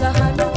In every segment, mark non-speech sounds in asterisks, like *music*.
लहान बाबाचा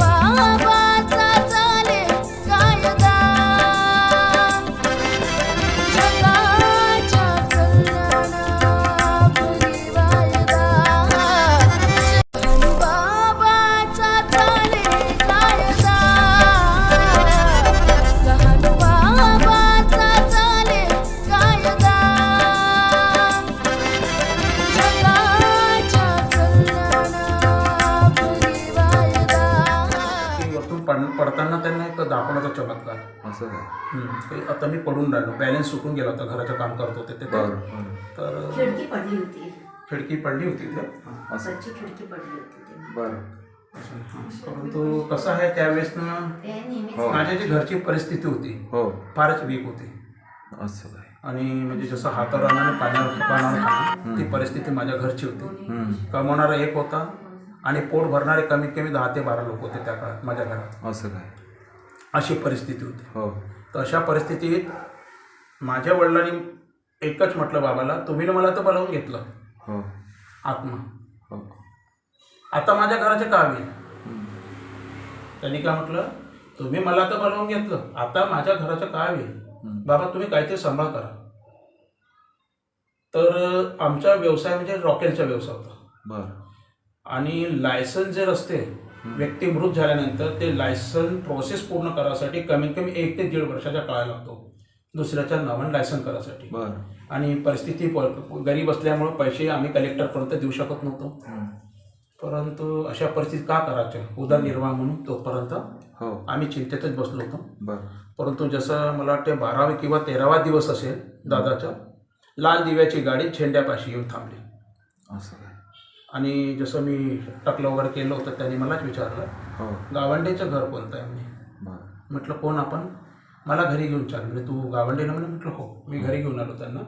चमत्कार असं काय? हम्म. ते आता मी पडून राहिलो. बॅलन्स सुटून गेला होता घराचं काम करत होते ते. बरं बरं. तर खिडकी पडली होती. खिडकी पडली होती ते असं. वरची खिडकी पडली होती. बरं. परंतु कसं आहे त्यावेळेस ना ते नेहमीच हो. माझ्या जी घरची परिस्थिती होती हो. फारच वीक होती. असं काय? आणि म्हणजे जसं हातावर आणि पाण्यावर पाण्यावर खाणं ती परिस्थिती माझ्या घरची होती. हम्म. कमवणारा एक होता आणि पोट भरणारे कमीत कमी दहा ते बारा लोक होते त्या काळात माझ्या घरात. असं काय? अशी परिस्थिती होती. हो. तर अशा परिस्थितीत माझ्या वडिलांनी एकच म्हटलं बाबाला तुम्ही मला तर बोलावून घेतलं. हो. आत्मा. हो. आता माझ्या घराचे काय होईल हम्म. त्यांनी काय म्हटलं? तुम्ही मला तर बोलावून घेतलं. आता माझ्या घराचं काय होईल. बाबा तुम्ही काहीतरी सांभाळ करा. तर आमचा व्यवसाय म्हणजे रॉकेलचा व्यवसाय होता. बरं. आणि लायसन्स जे असते व्यक्ती मृत झाल्यानंतर ते लायसन प्रोसेस पूर्ण करायसाठी कमीत कमी एक ते दीड वर्षाचा काळ लागतो. दुसऱ्याच्या नावाने लायसन करायसाठी. बरं. आणि परिस्थिती गरीब असल्यामुळं पैसे आम्ही कलेक्टरपर्यंत देऊ शकत नव्हतो. परंतु अशा परिस्थितीत का करायचं? उदरनिर्वाह म्हणून तोपर्यंत हो. आम्ही चिंतेतच बसलो होतो. परंतु जसं मला वाटते बारावा किंवा तेरावा दिवस असेल दादाचा लाल दिव्याची गाडी झेंड्यापाशी येऊन थांबली. असं आणि जसं मी टकलं वगैरे केलं होतं त्यांनी मलाच विचारलं हो. गावंडेचं घर कोणतं आहे? म्हणे. बरं. म्हटलं कोण आपण? मला घरी घेऊन चाल. म्हणजे तू गावंडेला म्हणे. म्हटलं हो मी घरी घेऊन आलो त्यांना.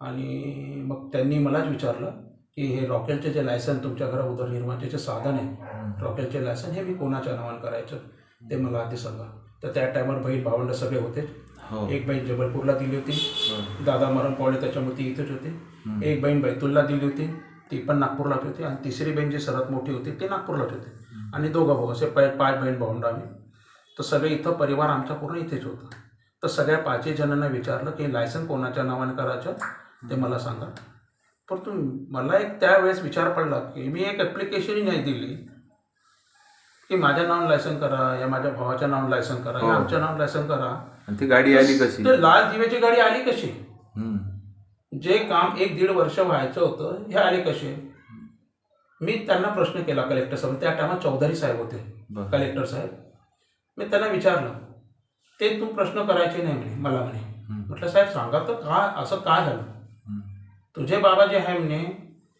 आणि मग त्यांनी मलाच विचारलं की हे रॉकेलचे जे लायसन तुमच्या घरा उदरनिर्वाहाचे जे साधन आहे रॉकेलचे लायसन हे मी कोणाच्या नावानं करायचं? ते मला आधी सांगा. तर त्या टायमावर बहीण भावंड सगळे होते. हो. एक बहीण जबलपूरला दिली होती. दादा मरण पावले त्याच्यामुळे ती इथेच होती. एक बहीण बैतूलला दिली होती. ती पण नागपूरलाच होती. आणि तिसरी बहीण जी सर्वात मोठी होती ती नागपूरलाच होती. आणि दोघं भाऊ असे पाच बहीण भावंड आम्ही. तर सगळे इथं परिवार आमचा पूर्ण इथेच होता. तर सगळ्या पाचही जणांना विचारलं की लायसन कोणाच्या नावाने करायचं? ते मला सांगा. परंतु मला एक त्यावेळेस विचार पडला की मी एक ॲप्लिकेशनही नाही दिली. की माझ्या नावानं लायसन करा या माझ्या भावाच्या नावानं लायसन करा या हो. आमच्या नावानं लायसन करा. ती गाडी आली कशी? तर लाल दिव्याची गाडी आली कशी. जे काम एक दीड वर्ष व्हायचं होतं हे आले कसे? मी त्यांना प्रश्न केला कलेक्टर साहेब त्या टायमात चौधरी साहेब होते कलेक्टर साहेब. मी त्यांना विचारलं ते तू प्रश्न करायचे नाही म्हणे मला म्हणे. म्हटलं साहेब सांगा तर का असं का झालं. तुझे बाबा जे आहे म्हणे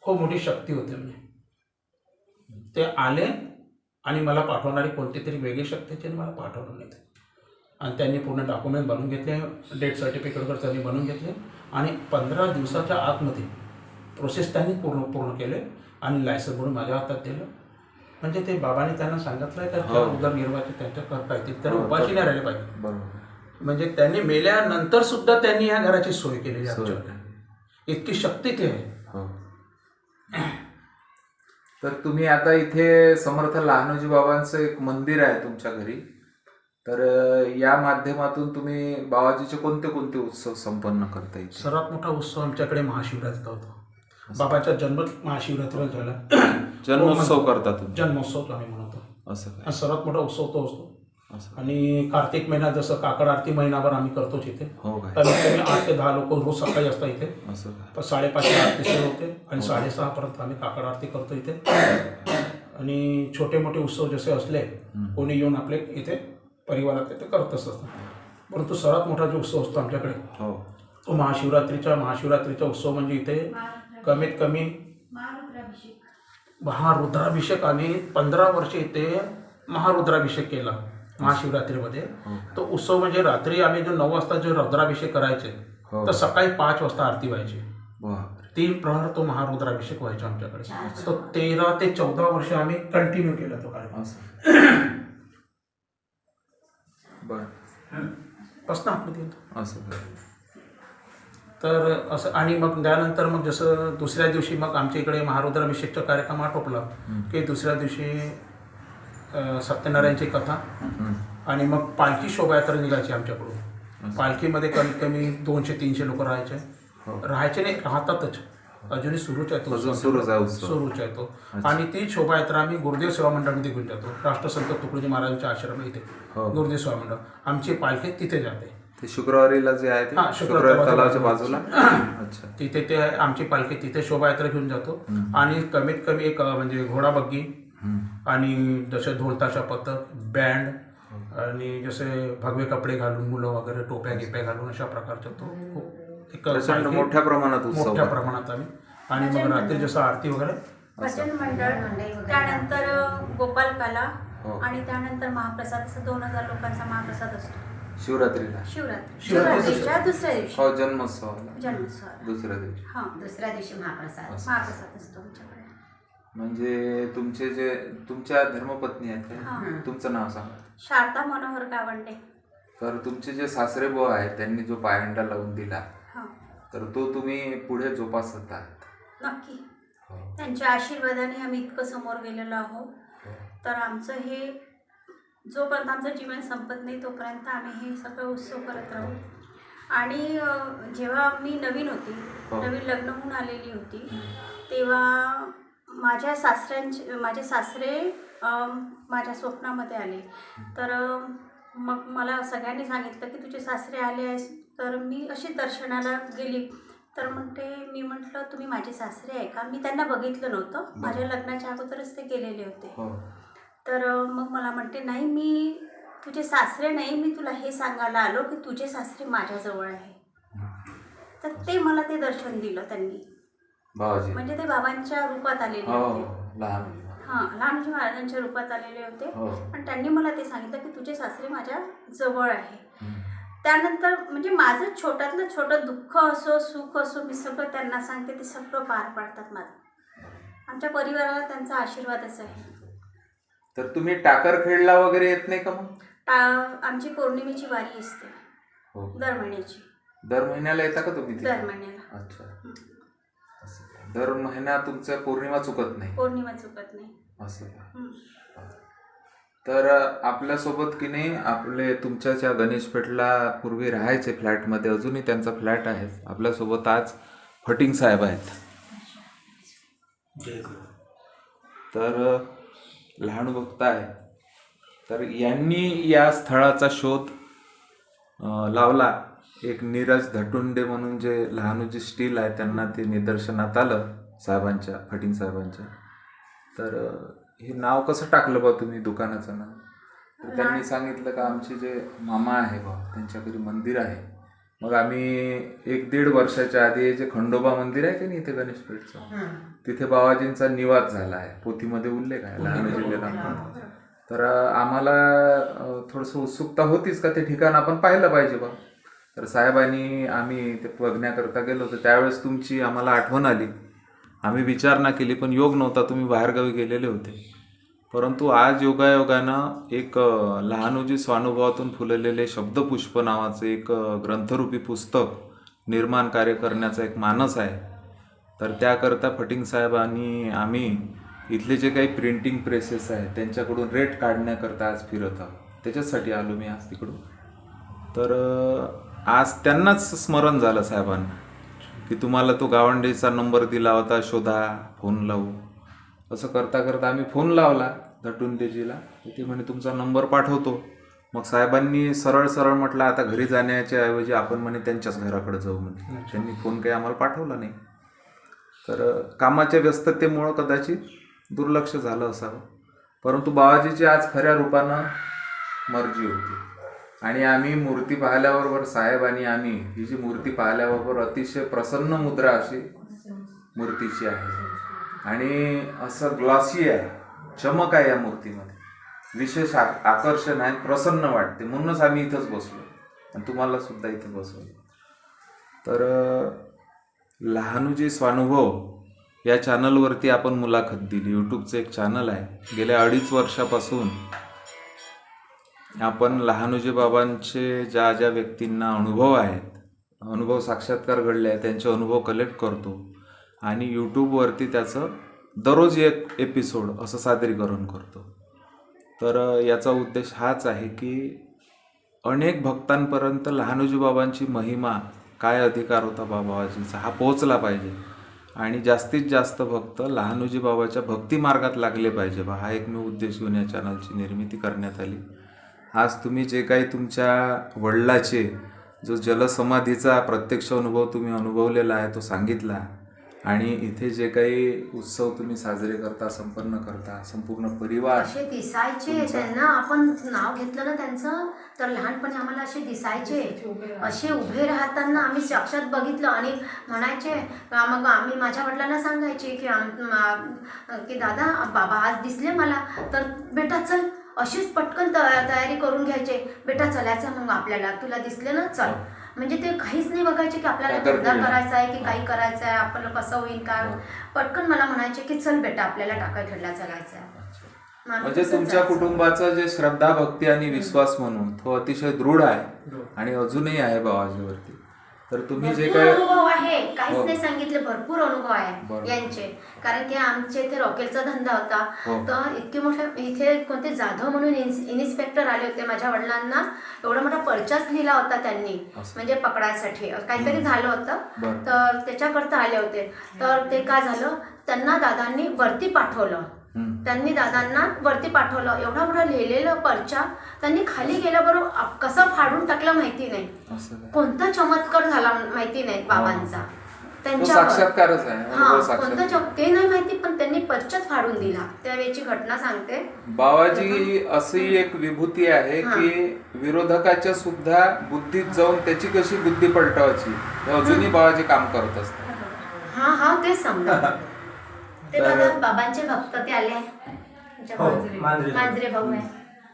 खूप मोठी शक्ती होते म्हणे. ते आले आणि मला पाठवणारी कोणती तरी वेगळी शक्ती होती आणि मला पाठवलं नाही. आणि त्यांनी पूर्ण डॉक्युमेंट बनवून घेतले डेट सर्टिफिकेट वगैरे त्यांनी बनवून घेतले. आणि पंधरा दिवसाच्या आतमध्ये प्रोसेस त्यांनी पूर्ण पूर्ण केले आणि लायसन म्हणून माझ्या हातात दिलं. म्हणजे ते बाबाने त्यांना सांगितलं का त्या हो. उदरनिर्वाहाचे त्यांच्या करता येतील त्यांना हो, उपाशी नाही राहिले पाहिजे. बरोबर. म्हणजे त्यांनी मेल्यानंतर सुद्धा त्यांनी या घराची सोय केलेली. आमच्याकडे इतकी शक्ती ते आहे. हो. *clears throat* तर तुम्ही आता इथे समर्थ लहानोजी बाबांचं एक मंदिर आहे तुमच्या घरी. तर या माध्यमातून तुम्ही बाबाजीचे कोणते कोणते उत्सव संपन्न करता येईल सर्वात मोठा उत्सव आमच्याकडे महाशिवरात्रीचा होता. बाबाचा जन्म महाशिवरात्रीला झाला. जन्मोत्सव करता तुम्ही. जन्मोत्सव आम्ही म्हणतो. असं हा सर्वात मोठा उत्सव तो असतो. असं आणि कार्तिक महिन्यात जसं काकड आरती महिनाभर आम्ही करतोच इथे. हो काय? कमीत कमी आठ ते दहा लोक रोज सकाळी असतात इथे. पण साडेपाचला आरती सुरू होते. आणि साडेसहापर्यंत आम्ही काकड आरती करतो इथे. आणि छोटे मोठे उत्सव जसे असले कोणी येऊन आपले इथे परिवारात ते करतच असतात. परंतु सर्वात मोठा जो उत्सव असतो आमच्याकडे हो. तो महाशिवरात्रीचा महाशिवरात्रीचा उत्सव म्हणजे इथे कमीत कमी महारुद्राभिषेक. आम्ही पंधरा वर्ष इथे महारुद्राभिषेक केला महाशिवरात्रीमध्ये. हो. तो उत्सव म्हणजे रात्री आम्ही जो नऊ वाजता जो रुद्राभिषेक करायचे हो. तर सकाळी पाच वाजता आरती व्हायची. तीन प्रहर तो महारुद्राभिषेक व्हायचा आमच्याकडे. तो तेरा ते चौदा वर्ष आम्ही कंटिन्यू केला तो कार्यक्रम. *clears throat* बर. बस ना आतमध्ये. असं काय तर असं आणि मग त्यानंतर मग जसं दुसऱ्या दिवशी मग आमच्या इकडे महारुद्राभिषेकचा कार्यक्रम आटोपला की दुसऱ्या दिवशी सत्यनारायणची कथा. आणि मग पालखी शोभायात्रा निघायची आमच्याकडून. पालखीमध्ये कमीत कमी दोनशे तीनशे लोक राहायचे. हो. राहायचे नाही राहतातच. अजूनही सुरूच आहे तो अजून उत्सव. सुरूच आहे उत्सव. सुरूच आहे तो. आणि ती शोभायात्रा आम्ही गुरुदेव सेवा मंडळामध्ये घेऊन जातो. राष्ट्रसंत तुकडोजी महाराजांच्या आश्रम इथे. हो. गुरुदेव सेवा मंडळ. आमची पालखी तिथे जाते. ते शुक्रवारीला जे आहे ते? हा, शुक्रवार तलावाच्या बाजूला? अच्छा. तिथे ते आमची पालखी तिथे शोभायात्रा घेऊन जातो. आणि कमीत कमी एक म्हणजे घोडाबग्गी आणि जसे ढोलताशा पथक बँड आणि जसे भगवे कपडे घालून मुलं वगैरे टोप्या गिप्या घालून अशा प्रकारचा तो खूप एक प्रचंड पालखी मोठ्या प्रमाणात उत्सव मोठ्या आहे. प्रमाणात आम्ही. आणि मग रात्री जसं आरती वगैरे. भजन मंडळ त्यानंतर गोपाल कला हो. आणि त्यानंतर महाप्रसाद. असं दोन हजार लोकांचा महाप्रसाद असतो. शिवरात्रीला. शिवरात्री शिवरात्री शिवरात्रीच्या दुसऱ्या दिवशी. हो जन्मोत्सवाला. जन्मोत्सवाला. दुसऱ्या दिवशी. हा दुसऱ्या दिवशी महाप्रसाद. महाप्रसाद असतो आमच्याकडे. म्हणजे तुमचे जे तुमच्या धर्मपत्नी आहेत हा. तुमचं नाव सांगा. शारदा मनोहर गावंडे. तर तुमचे जे सासरे बुवा आहेत त्यांनी जो पायंडा लावून दिला तर तो तुम्ही पुढे जोपासत आहात. नक्की. हो. त्यांच्या आशीर्वादाने आम्ही इतकं समोर गेलेलो आहोत तर आमचं हे जोपर्यंत आमचं जीवन संपत नाही तोपर्यंत आम्ही हे सगळं उत्सव करत राहू. आणि जेव्हा मी नवीन होती हो. नवीन लग्न होऊन आलेली होती तेव्हा माझ्या सासऱ्यांचे माझे सासरे माझ्या स्वप्नामध्ये आले. तर मग मला सगळ्यांनी सांगितलं की तुझे सासरे आले आहेस तर मी अशी दर्शनाला गेली. तर म्हणते मी म्हटलं तुम्ही माझे सासरे आहे का? मी त्यांना बघितलं नव्हतं. माझ्या लग्नाच्या अगोदरच ते गेलेले होते. हो. तर मग मला म्हणते नाही मी तुझे सासरे नाही मी तुला हे सांगायला आलो की तुझे सासरे माझ्याजवळ आहे. तर ते मला ते दर्शन दिलं त्यांनी. म्हणजे ते बाबांच्या रूपात आलेले हो होते. लहान हां लहानजी महाराजांच्या रूपात आलेले होते. हो. आणि त्यांनी मला ते सांगितलं की तुझे सासरे माझ्या जवळ आहे. त्यानंतर म्हणजे माझं छोट्यातलं छोटं दुःख असो सुख असो मी सगळं त्यांना सांगते ते सगळं पार पाडतात माझं. आमच्या परिवाराला त्यांचा आशीर्वादच आहे. तर तुम्ही टाकर खेळला वगैरे येत नाही का मग? टा- आमची पौर्णिमेची वारी असते. हो. दर महिन्याची. दर महिन्याला येता का तुम्ही तिथे? दर महिन्याला. अच्छा? दर महिना तुमचा पौर्णिमा चुकत नाही. पौर्णिमा चुकत नाही. असं का? तर आपल्यासोबत की नाही आपले तुमच्या ज्या गणेश पेठला पूर्वी राहायचे फ्लॅटमध्ये अजूनही त्यांचा फ्लॅट आहे. आपल्यासोबत आज फटिंग साहेब आहेत. तर लहान भक्त आहे. तर यांनी या स्थळाचा शोध अं, लावला. एक नीरज धटुंडे म्हणून जे लहानूजी स्टील आहे त्यांना ते निदर्शनात आलं साहेबांच्या फटिंग साहेबांच्या. तर हे नाव कसं टाकलं बा तुम्ही दुकानाचं नाव? तर त्यांनी सांगितलं का आमचे जे मामा आहे बा त्यांच्या घरी मंदिर आहे. मग आम्ही एक दीड वर्षाच्या आधी जे खंडोबा मंदिर आहे की नाही इथे गणेश पेठचं तिथे बाबाजींचा निवास झाला आहे. पोथीमध्ये उल्लेख आहे लहान जिल्ह्याला तर आम्हाला थोडंसं उत्सुकता होतीच का ते ठिकाण आपण पाहिलं पाहिजे बा. तर साहेबांनी आम्ही ते बघण्याकरता गेलो होतो. त्यावेळेस तुमची आम्हाला आठवण आली. आम्ही विचारणा केली पण योग नव्हता. तुम्ही बाहेरगावी गेलेले होते. परंतु आज योगायोगानं एक लहानोजी स्वानुभवातून फुललेले शब्दपुष्प नावाचं एक ग्रंथरूपी पुस्तक निर्माण कार्य करण्याचा एक मानस आहे. तर त्याकरता फटिंग साहेबांनी आम्ही इथले जे काही प्रिंटिंग प्रेसेस आहेत त्यांच्याकडून रेट काढण्याकरता आज फिरत आहोत. त्याच्याचसाठी आलो मी आज तिकडून. तर आज त्यांनाच स्मरण झालं साहेबांना की तुम्हाला तो गावंडेचा नंबर दिला होता शोधा फोन लावू. असं करता करता आम्ही फोन लावला धटुंडेजीला ते म्हणे तुमचा नंबर पाठवतो. मग साहेबांनी सरळ सरळ म्हटलं आता घरी जाण्याच्या ऐवजी आपण म्हणे त्यांच्याच घराकडे जाऊ म्हणे. त्यांनी फोन काही आम्हाला पाठवला नाही. तर कामाच्या व्यस्ततेमुळं कदाचित दुर्लक्ष झालं असावं. परंतु बाबाजीची आज खऱ्या रूपानं मर्जी होती. आणि आम्ही मूर्ती पाहिल्याबरोबर साहेब आणि आम्ही ही जी मूर्ती पाहिल्याबरोबर अतिशय प्रसन्न मुद्रा अशी मूर्तीची आहे. आणि असं ग्लॉसी आहे चमक आहे या मूर्तीमध्ये. विशेष आकर्षण आहे प्रसन्न वाटते. म्हणूनच आम्ही इथंच बसलो. आणि तुम्हाला सुद्धा इथं बसवलं. तर अ, लहानुजी स्वानुभव या चॅनलवरती आपण मुलाखत दिली. यूट्यूबचं एक चॅनल आहे. गेल्या अडीच वर्षापासून आपण लहानुजी बाबांचे ज्या ज्या व्यक्तींना अनुभव आहेत अनुभव साक्षात्कार घडले आहेत त्यांचे अनुभव कलेक्ट करतो. आणि यूट्यूबवरती त्याचं दररोज एक एपिसोड असं सादरीकरण करतो. तर याचा उद्देश हाच आहे की अनेक भक्तांपर्यंत लहानोजी बाबांची महिमा काय अधिकार होता बाबाजींचा हा पोहोचला पाहिजे. आणि जास्तीत जास्त भक्त लहानोजी बाबाच्या भक्ती मार्गात लागले पाहिजे बा. हा एक मी उद्देश घेऊन या चॅनलची निर्मिती करण्यात आली. आज तुम्ही जे काही तुमच्या वडिलाचे जो जलसमाधीचा प्रत्यक्ष अनुभव तुम्ही अनुभवलेला आहे तो सांगितला आणि इथे जे काही उत्सव तुम्ही साजरे करता संपन्न करता संपूर्ण परिवार असे दिसायचे त्यांना. आपण नाव घेतलं ना त्यांचं तर लहानपणी आम्हाला असे दिसायचे. असे उभे राहताना आम्ही साक्षात बघितलं आणि म्हणायचे का मग आम्ही माझ्या वडिलांना सांगायचे की की दादा बाबा आज दिसले मला तर बेटा चल अशीच पटकन तया- तयारी करून घ्यायचे. बेटा चलायचं मग आपल्याला. तुला दिसले ना? चल. म्हणजे ते काहीच नाही बघायचे की आपल्याला धंदा? करायचा आहे की काही करायचं आहे आपल्याला कसं होईल काय हो. पटकन मला म्हणायचे की चल बेटा आपल्याला टाका खेळला चालायचं आहे म्हणजे तुमच्या. कुटुंबाचं जे श्रद्धा भक्ती आणि विश्वास म्हणून तो अतिशय दृढ आहे आणि अजूनही आहे बाबाजीवरती तर तुम्ही जे काय अनुभव आहे काहीच हो. नाही सांगितले भरपूर अनुभव आहे. यांचे कारण की आमचे इथे रॉकेलचा धंदा होता हो. तर इतके मोठे इथे कोणते जाधव म्हणून इन्स- इन्स्पेक्टर आले होते माझ्या वडिलांना एवढा मोठा पर्चाच लिहिला होता त्यांनी. म्हणजे पकडायसाठी काहीतरी झालं होतं. तर त्याच्याकरता आले होते तर ते काय झालं त्यांना दादांनी वरती पाठवलं. त्यांनी दादांना वरती पाठवलं. एवढा मोठा लिहिलेलं पर्चा त्यांनी खाली गेल्याबरोबर कसं फाडून टाकलं माहिती नाही? कोणता चमत्कार झाला माहिती नाही बाबांचा. हा. कोणता चम ते नाही माहिती पण त्यांनी पर्चाच फाडून दिला. त्यावेळेची घटना सांगते. बाबाजी अशी एक विभूती आहे. की विरोधकाच्या सुद्धा बुद्धीत जाऊन त्याची कशी बुद्धी पलटवायची अजूनही बाबाजी काम करत असतात. हा हा तेच समजा *laughs* ते तर- दादा बाबांचे भक्त ते आले आमच्या हो, मांजरे. मांजरे. मांजरे भाऊ आहे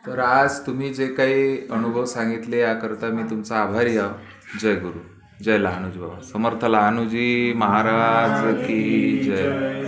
तर आज तुम्ही जे काही अनुभव सांगितले याकरता मी तुमचा आभारी आहो. जय गुरु. जय लहानूजी बाबा. समर्थ लहानूजी महाराज की जय.